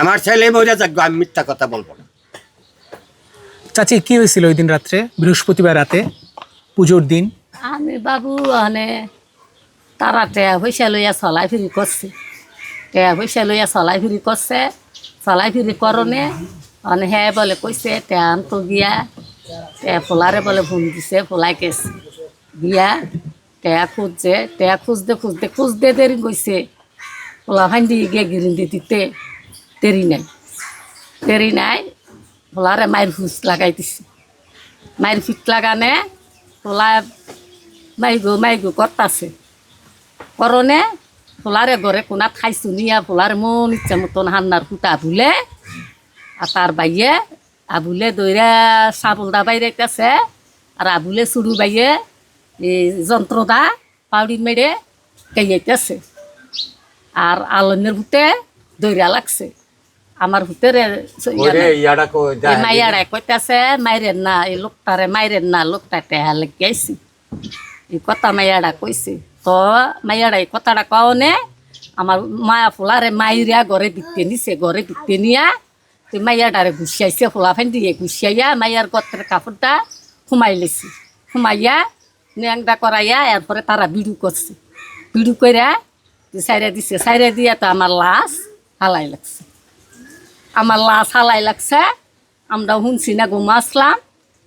আমার ছেলে মরে যাক আমি মিথ্যা কথা বলব না। চাচি কি হয়েছিল ওই দিন রাত্রে? বৃহস্পতিবার রাতে? পুজোর দিন? আমি বাবু মানে তারা টেয়া পয়সা লইয়া চলাই ফিরি করছে। টেয়া পয়সা লইয়া চলাই ফিরি করছে। চলাই ফিরি করনে মানে হে বলে কইছে টেয়া আনতো গিয়া টেয়া ফুলারে বলে ফোন দিছে ফুলাই কেছে। গিয়া টেয়া খুঁজছে টেয়া খুঁজতে খুঁজতে খুঁজতে দেরি গইছে ফুলা ফান্দি গিয়ে গিরিন্দি দিতে। দেরি নাই। দেরি নাই ফুলারে মায়ের ফুস লাগাই দিছে। মায়ের ফিট লাগানে ফুলা মাইগো মাইগো করতাছে। করনে ফুলারে ঘরে কোনাত খাইছো নিয়া ফুলারে মন ইচ্ছা মতন হান্নার ফুটা ভুলে আর তার বাইয়ে আবুলে দৈরা চাবলদা বাইরেছে আর আবুলে চুরু বাইয়ে এই যন্ত্রদা পাউডি মেরে গাইয়াইতেছে আর আলনের ভূতে দৈরা লাগছে। আমার কো এই কইতাছে মাইরেন না এই লোকটারে মাইরেন না লোকটা টেহা লেগেছি এই কথা মাইয়াড়া কইছে। তো মাইয়াড়া এই কথাটা কওনে আমার মায়া ফুলারে মাইরিয়া ঘরে দিতে নিছে ঘরে দিতে নিয়া তুই মাইয়াডারে গুছিয়াইছে ফুলা ফেন দিয়ে গুছিয়াইয়া মাইয়ার গত্রের কাপড়টা সুমাই লেছি। সোমাইয়া ন্যাংটা করাইয়া এরপরে তারা বিড়ু করছে। বিড়ু কইরা সাইরা দিছে সাইরা দিয়া তো আমার লাশ হালাই লাগছে। আমার লাশ হালাই লাগছে। আমরা শুনছি না ঘুমাসলাম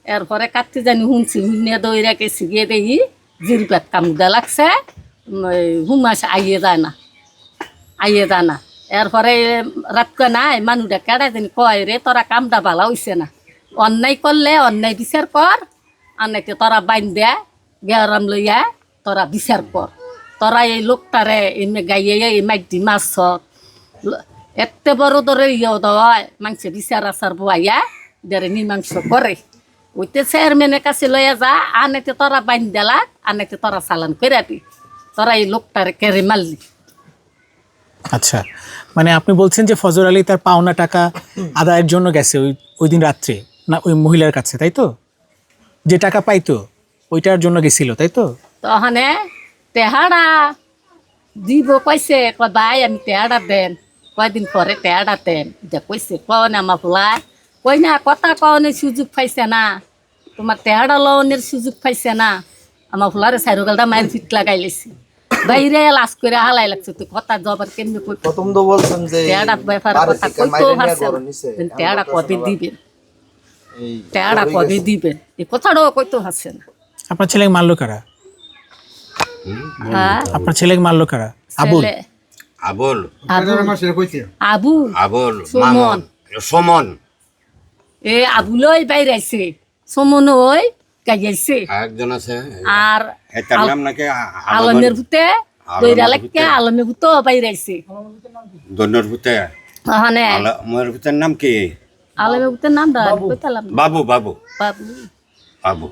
এরপরে কাটতে জানি শুনছি শুনে দৌড়া গেছি গিয়ে দেখি জিরপাত কামুদা লাগছে। হুমাস আইয়ে যায় না, আইয়ে যায় না। এরপরে রাতকে নাই মানুষটা কেড়ে জানি কয় রে, তোরা কামটা ভালো হইছে না। অন্যায় করলে অন্যায় বিচার কর নাকি তোরা বাইন দে গেরাম লইয়া তোরা বিচার কর। তোরা এই লোকটারে এমনি গাইয়ে এই মাইটি মাছ এতে বড় ধরে ইয়ে দেওয়া মাংস বিচার আচার বয়াইয়া দেরে মীমাংস করে। ওইতে চেয়ারম্যানের কাছে লইয়া যা আনেতে তোরা বাইন দেলা আনেতে তোরা চালান করে দি। তোরা এই লোকটারে কেড়ে মারলি। আচ্ছা মানে আপনি বলছেন যে ফজর আলী তার পাওনা টাকা আদায়ের জন্য গেছে ওই ওই দিন রাত্রে না ওই মহিলার কাছে তাই তো? যে টাকা পাইতো ওইটার জন্য গেছিল তাই তো? তহনে তেহাড়া দিব কইছে ভাই আমি তেহাড়া দেন। কয়দিন পরে দেন। এটা কইছে কন আমার ফুলা কই না কথা কনের সুযোগ পাইছে না। তোমার তেহাড়া লওনের সুযোগ পাইছে না। আমার ফুলারে চাইরোগালটা মায়ের ফিট লাগাই লেছি। বাইরে লাশ করে হালাই লাগছে। তুই কথা জবার কেমনি কই প্রথম তো বলছেন যে তেহাড়া ব্যাপার কথা নিয়ে পারছে ঘরে তেহাড়া কবে দিবেন এই তেহাড়া কবে দিবেন এই কথাটাও কইতেও পারছে না। আপনার ছেলেকে মারলো কারা? হ্যাঁ? আপনার ছেলেকে মারলো কারা? আবুল? ছেলে আবুল। আবু আবু আবুল সুমন। মামন। সমন। এ আবুলই বাইরাইছে সমন ওই গাইয়াইছে একজন আছে আর এটার নাম নাকি আলমের ভূতে। দইরা আলমের লাগে ভূতে? আলমের ভূতও বাইরাইছে দন্যর ভূতে। মানে আলমের ভূতের নাম কি? আলমের ভূতের নাম দা বাবু বাবু। বাবু। বাবু।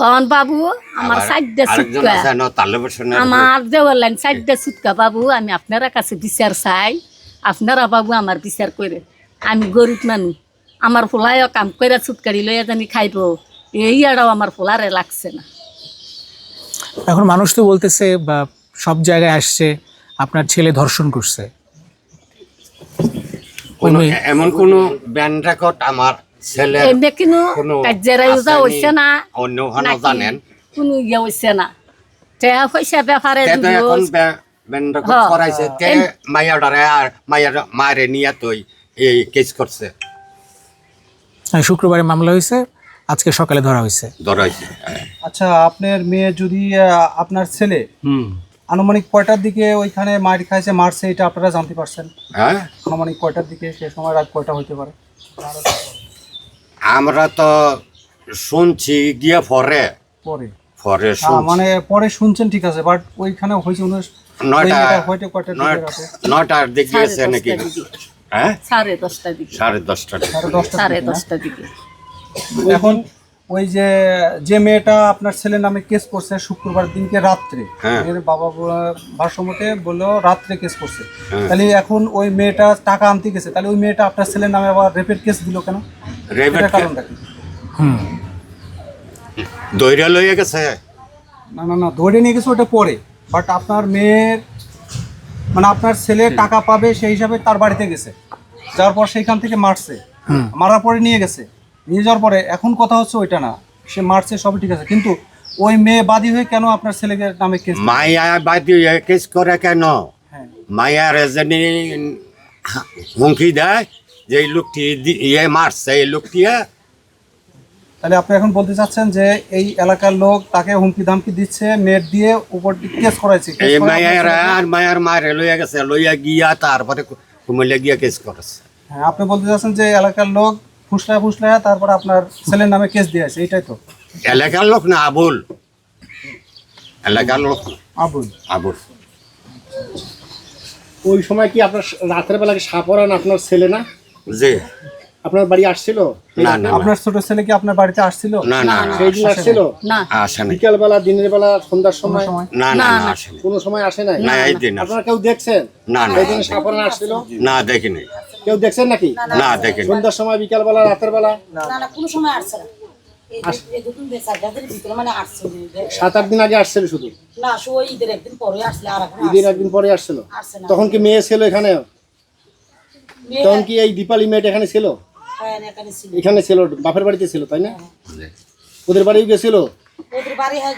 তখন বাবু। আমার সুটকা। দেওয়ার লাইন সুটকা বাবু আমি আপনারা কাছে বিচার চাই। আপনারা বাবু আমার বিচার করে। আমি গরিব মানুষ। আমার ফুলায়ও কাম করে ছুটকারি লইয়া জানি খাইব। এই আড়াও আমার ফুলারে লাগছে না। এখন মানুষ তো বলতেছে বা সব জায়গায় আসছে আপনার ছেলে ধর্ষণ করছে। এমন কোন ব্যান্ড রেকর্ড আমার এমনি কিন্তু কোনো ইউজা হইছে না? অন্য ভালো জানেন কোনো ইয়ে হইছে না? টেয়া পয়সা ব্যাপারে তে তো এখন দিবস। ব্যান্ড রেকর্ড হ্যাঁ। করাইছে তে মায়াডারে আর মায়ার মারে নিয়ে তুই এই কেস করছে হ্যাঁ, শুক্রবারে মামলা হয়েছে। আজকে সকালে ধরা হয়েছে। ধরাইছে আচ্ছা আপনার মেয়ে যদি আহ, আপনার ছেলে হুম। আনুমানিক কয়টার দিকে ওইখানে মার খাইছে মারছে এটা আপনারা জানতে পারছেন? হ্যাঁ। আনুমানিক কয়টার দিকে সে সময় রাত কয়টা হইতে পারে? আমরা তো শুনছি গিয়ে পরে। পরে। পরে মানে পরে শুনছেন ঠিক আছে বাট ওইখানে হয়েছে নয়টা? নয়টার দিকে গেছে নাকি? হ্যাঁ? সাড়ে দশটা দিকে। সাড়ে দশটা সাড়ে দশটার দিকে না? দশটা দিকে। এখন ওই যে যে মেয়েটা আপনার ছেলের নামে কেস করছে শুক্রবার দিনকে রাত্রে হ্যাঁ। বাবা ভাষ্যমতে বলল রাত্রে কেস করছে। হ্যাঁ। তাহলে এখন ওই মেয়েটা টাকা আনতে গেছে তাহলে ওই মেয়েটা আপনার ছেলের নামে আবার রেপের কেস দিল কেন? হুম। লইয়া গেছে? না না না ধরে নিয়ে গেছে ওটা পরে। বাট আপনার মেয়ের মানে আপনার ছেলে টাকা পাবে সেই হিসাবে তার বাড়িতে গেছে। যাওয়ার পর সেইখান থেকে মারছে। মারার পরে নিয়ে গেছে। নিয়ে যাওয়ার পরে এখন কথা হচ্ছে ওইটা না। সে মারছে সবই ঠিক আছে। কিন্তু ওই মেয়ে বাদী হয়ে কেন আপনার ছেলেকে নামে কেস মায়া বাদি কেস করে কেন? হ্যাঁ। মায়ার এজনী হুমকি দেয়? যে এই লোকটি ইয়ে মারছে এই লোকটি তাহলে আপনি এখন বলতে চাচ্ছেন যে এই এলাকার লোক তাকে হুমকি ধামকি দিচ্ছে নেট দিয়ে উপর কেস করাইছে। এই মায়ের আর মায়ের মারে লইয়া গেছে লইয়া গিয়া তারপরে কুমিল্লা গিয়া কেস করেছে। হ্যাঁ আপনি বলতে চাচ্ছেন যে এলাকার লোক ফুসলায় ফুসলায় তারপরে আপনার ছেলের নামে কেস দিয়েছে এটাই তো? এলাকার লোক না আবুল। এলাকার লোক আবুল। আবুল। ওই সময় কি আপনার রাতের বেলা কি সাপরান আপনার ছেলে না? যে আপনার বাড়ি আসছিল? না না আপনার ছোট ছেলে কি আপনার বাড়িতে আসছিল? না না সেই দিন আসছিল? না। আসে নাই বিকাল বেলা দিনের বেলা সন্ধ্যার সময়? না না না। আসে নাই কোনো সময় আসে নাই? না এই দিন আপনারা কেউ দেখছেন? না না। সেই দিন সাপরান আসছিল? না দেখিনি। কেউ দেখছেন নাকি? না দেখিনি। সন্ধ্যার সময় বিকাল বেলা রাতের বেলা? না না কোনো সময় আসছে না। মানে। সাত আট দিন আগে আসছিল শুধু? না ঈদের একদিন পরে আসলে আর ঈদের একদিন পরে আসছিল? তখন কি মেয়ে ছিল এখানে? তখন কি এই দীপালি মেয়েটা এখানে ছিল? হ্যাঁ, এখানে ছিল। বাপের বাড়িতে ছিল তাই না? ওদের বাড়িও গেছিল? হয়ে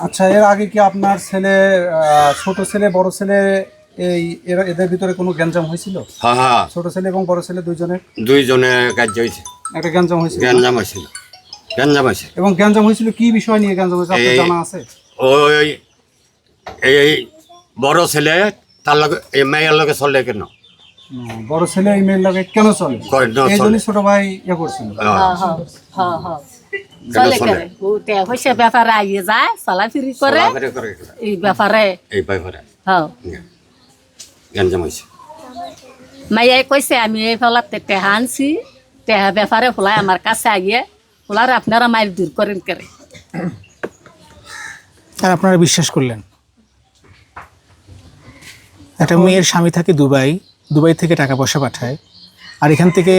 আচ্ছা এর আগে কি আপনার ছেলে ছোট ছেলে বড় ছেলে এই এরা- এদের ভিতরে কোনো গ্যাঞ্জাম হয়েছিল? হ্যাঁ হ্যাঁ। ছোট ছেলে এবং বড় ছেলে দুইজনের? দুইজনে কাজ হয়েছে। একটা গ্যাঞ্জাম হয়েছিল? গ্যাঞ্জাম হয়েছিল। গ্যাঞ্জাম হয়েছে। এবং গ্যাঞ্জাম হয়েছিল কি বিষয় নিয়ে গ্যাঞ্জাম হয়েছে? আপনার জানা আছে? ওই এই বড় ছেলে তার লগে এই মেয়ের লগে চলে কেন? বড় ছেলে এই মেয়ের লাগে কেন চলে? এই চলে। জন্যই ছোট ভাই ইয়ে করছিল। হ্যাঁ, হ্যাঁ হ্যাঁ চলে চলে। করে ওতে ব্যাপারে আইয়ে যায় চলাফিরি করে। চলাফেরা করে এই ব্যাপারে। এই ব্যাপারে। হ্যাঁ। গ্যাঞ্জাম হয়েছে মাইয়াই কইছে আমি এই ফলাতে টেহা আনছি। টেহা ব্যাপারে ফুলাই আমার কাছে আগিয়ে ফুলার আপনারা মাইল দূর করেন করে? আর আপনারা বিশ্বাস করলেন। একটা মেয়ের স্বামী থাকে দুবাই। দুবাই থেকে টাকা পয়সা পাঠায়। আর এখান থেকে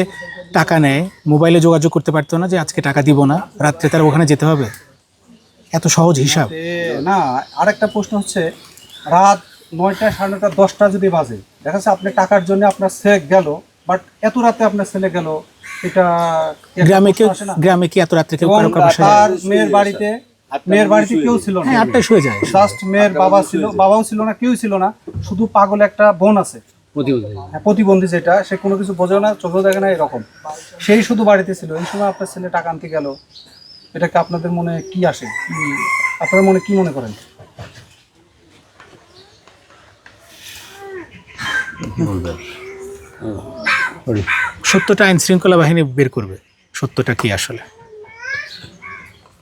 টাকা নেয়। মোবাইলে যোগাযোগ করতে পারতো না যে আজকে টাকা দিব না রাত্রে তার ওখানে যেতে হবে। এত সহজ হিসাব। না আরেকটা প্রশ্ন হচ্ছে রাত নয়টা সাড়ে নয়টা দশটা যদি বাজে দেখা যাচ্ছে আপনি টাকার জন্য আপনার ছেলে গেল বাট এত রাতে আপনার ছেলে গেল এটা গ্রামে কেউ? গ্রামে কি এত রাত্রে কেউ কারও তার মেয়ের বাড়িতে মেয়ের বাড়িতে কেউ ছিল না। হ্যাঁ আটটায় শুয়ে যায়। জাস্ট মেয়ের বাবা ছিল বাবাও ছিল না কেউ ছিল না। শুধু পাগল একটা বোন আছে। হ্যাঁ, প্রতিবন্ধী যেটা সে কোনো কিছু বোঝে না চোখেও দেখে না এরকম। সেই শুধু বাড়িতে ছিল। এই সময় আপনার ছেলে টাকা আনতে গেল এটাকে আপনাদের মনে কি আসে? কি আপনার মনে কি মনে করেন? সত্যটা আইন শৃঙ্খলা বাহিনী বের করবে। সত্যটা কি আসলে?